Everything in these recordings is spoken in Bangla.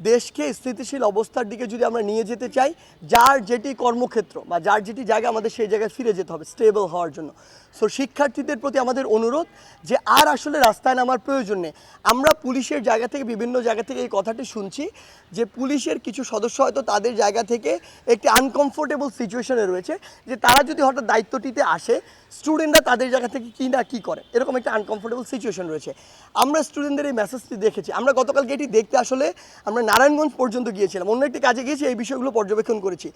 দেশকে স্থিতিশীল অবস্থার দিকে যদি আমরা নিয়ে যেতে চাই, যার যেটি কর্মক্ষেত্র বা যার যেটি জায়গা আমাদের সেই জায়গায় ফিরে যেতে হবে স্টেবল হওয়ার জন্য। সো শিক্ষার্থীদের প্রতি আমাদের অনুরোধ যে আর আসলে রাস্তায় নামার প্রয়োজন নেই। আমরা পুলিশের জায়গা থেকে, বিভিন্ন জায়গা থেকে এই কথাটি শুনছি যে পুলিশের কিছু সদস্য হয়তো তাদের জায়গা থেকে একটি আনকমফোর্টেবল সিচুয়েশনে রয়েছে যে তারা যদি হঠাৎ দায়িত্বটিতে আসে স্টুডেন্টরা তাদের জায়গা থেকে কী না কী করে? এরকম একটা আনকমফোর্টেবল সিচুয়েশন রয়েছে। আমরা স্টুডেন্টদের এই মেসেজটি দেখেছি। আমরা গতকালকে এটি দেখতে আসলে আমরা নারায়ণগঞ্জ পর্যন্ত গিয়েছিলাম। অন্য একটি কাজে গিয়েছি, এই বিষয়গুলো পর্যবেক্ষণ করেছি।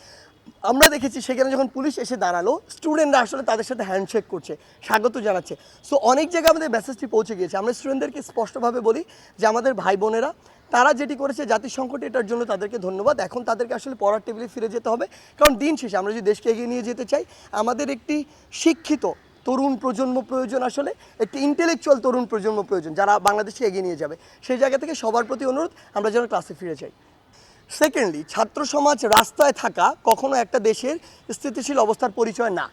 আমরা দেখেছি সেখানে যখন পুলিশ এসে দাঁড়াল স্টুডেন্টরা আসলে তাদের সাথে হ্যান্ডশেক করছে, স্বাগত জানাচ্ছে। সো অনেক জায়গায় আমাদের মেসেজটি পৌঁছে গিয়েছে। আমরা স্টুডেন্টদেরকে স্পষ্টভাবে বলি যে, আমাদের ভাই বোনেরা, তারা যেটি করেছে, জাতির সংকট এটার জন্য তাদেরকে ধন্যবাদ। এখন তাদেরকে আসলে পড়ার টেবিলে ফিরে যেতে হবে। কারণ দিন শেষে আমরা যদি দেশকে এগিয়ে নিয়ে যেতে চাই, আমাদের একটি শিক্ষিত তরুণ প্রজন্ম প্রয়োজন আসলে, একটি ইন্টেলেকচুয়াল তরুণ প্রজন্ম প্রয়োজন যারা বাংলাদেশে এগিয়ে নিয়ে যাবে। সেই জায়গা থেকে সবার প্রতি অনুরোধ, আমরা যেন ক্লাসে ফিরে যাই। সেকেন্ডলি ছাত্র সমাজ রাস্তায় থাকা কখনো একটা দেশের স্থিতিশীল অবস্থার পরিচয় না।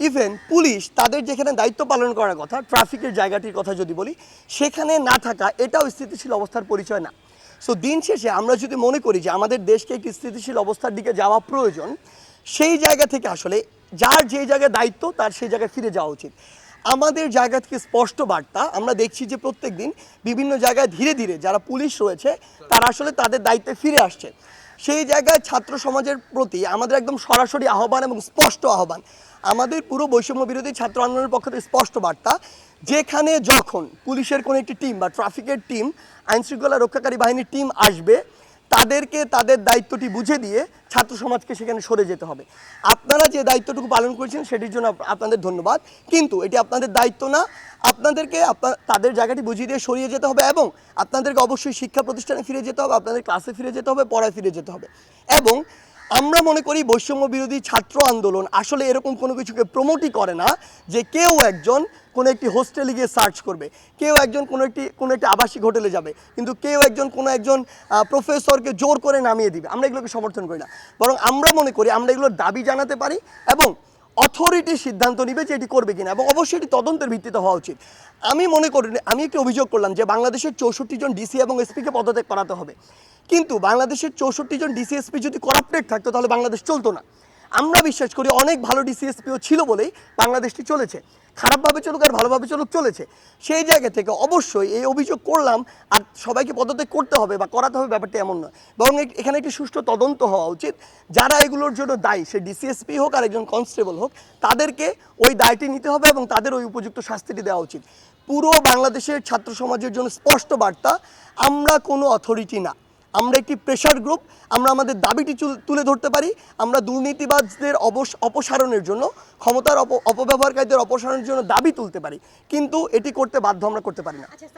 ইভেন পুলিশ তাদের যেখানে দায়িত্ব পালন করার কথা ট্রাফিকের জায়গাটির কথা যদি বলি, সেখানে না থাকা এটাও স্থিতিশীল অবস্থার পরিচয় না। সো দিন শেষে আমরা যদি মনে করি যে আমাদের দেশকে একটি স্থিতিশীল অবস্থার দিকে যাওয়া প্রয়োজন, সেই জায়গা থেকে আসলে যার যে জায়গায় দায়িত্ব, তার সেই জায়গায় ফিরে যাওয়া উচিত। আমাদের জায়গা থেকে স্পষ্ট বার্তা, আমরা দেখছি যে প্রত্যেক দিন বিভিন্ন জায়গায় ধীরে ধীরে যারা পুলিশ রয়েছে, তারা আসলে তাদের দায়িত্বে ফিরে আসছে। সেই জায়গায় ছাত্র সমাজের প্রতি আমাদের একদম সরাসরি আহ্বান এবং স্পষ্ট আহ্বান। আমাদের পুরো বৈষম্য বিরোধী ছাত্র আন্দোলনের পক্ষ থেকে স্পষ্ট বার্তা, যেখানে যখন পুলিশের কোনো একটি টিম বা ট্রাফিকের টিম, আইনশৃঙ্খলা রক্ষাকারী বাহিনীর টিম আসবে তাদেরকে তাদের দায়িত্বটি বুঝে দিয়ে ছাত্র সমাজকে সেখানে সরে যেতে হবে। আপনারা যে দায়িত্বটুকু পালন করেছেন সেটির জন্য আপনাদের ধন্যবাদ। কিন্তু এটি আপনাদের দায়িত্ব না। আপনাদেরকে আপনার তাদের জায়গাটি বুঝিয়ে দিয়ে সরিয়ে যেতে হবে এবং আপনাদেরকে অবশ্যই শিক্ষা প্রতিষ্ঠানে ফিরে যেতে হবে, আপনাদের ক্লাসে ফিরে যেতে হবে, পড়ায় ফিরে যেতে হবে। এবং আমরা মনে করি বৈষম্য বিরোধী ছাত্র আন্দোলন আসলে এরকম কোনো কিছুকে প্রমোটই করে না যে কেউ একজন কোনো একটি হোস্টেলে গিয়ে সার্চ করবে, কেউ একজন কোনো একটি কোনো একটি আবাসিক হোটেলে যাবে, কিন্তু কেউ একজন কোনো একজন প্রফেসরকে জোর করে নামিয়ে দিবে। আমরা এগুলোকে সমর্থন করি না। বরং আমরা মনে করি আমরা এগুলোর দাবি জানাতে পারি এবং অথরিটি সিদ্ধান্ত নিবে যে এটি করবে কিনা এবং অবশ্যই এটি তদন্তের ভিত্তিতে হওয়া উচিত। আমি মনে করি, আমি একটি অভিযোগ করলাম যে বাংলাদেশের চৌষট্টি জন ডিসি এবং এসপিকে পদত্যাগ করাতে হবে। কিন্তু বাংলাদেশের চৌষট্টি জন ডিসিএসপি যদি করাপ্টেড থাকতো, তাহলে বাংলাদেশ চলতো না। আমরা বিশ্বাস করি অনেক ভালো ডিসিএসপিও ছিল বলেই বাংলাদেশটি চলেছে। খারাপভাবে চলুক আর ভালোভাবে চলুক, চলেছে। সেই জায়গা থেকে অবশ্যই এই অভিযোগ করলাম আর সবাইকে পদত্যাগ করতে হবে বা করাতে হবে ব্যাপারটা এমন নয়। বরং এখানে একটি সুষ্ঠু তদন্ত হওয়া উচিত। যারা এগুলোর জন্য দায়ী, সে ডিসিএসপি হোক আর একজন কনস্টেবল হোক, তাদেরকে ওই দায়টি নিতে হবে এবং তাদের ওই উপযুক্ত শাস্তিটি দেওয়া উচিত। পুরো বাংলাদেশের ছাত্র সমাজের জন্য স্পষ্ট বার্তা, আমরা কোনো অথরিটি না। আমরা একটি প্রেশার গ্রুপ আমরা আমাদের দাবিটি তুলে ধরতে পারি, আমরা দুর্নীতিবাজদের অপসারণের জন্য, ক্ষমতার অপ, অপব্যবহারকারীদের অপসারণের জন্য দাবি তুলতে পারি। কিন্তু এটি করতে বাধ্য আমরা করতে পারি না।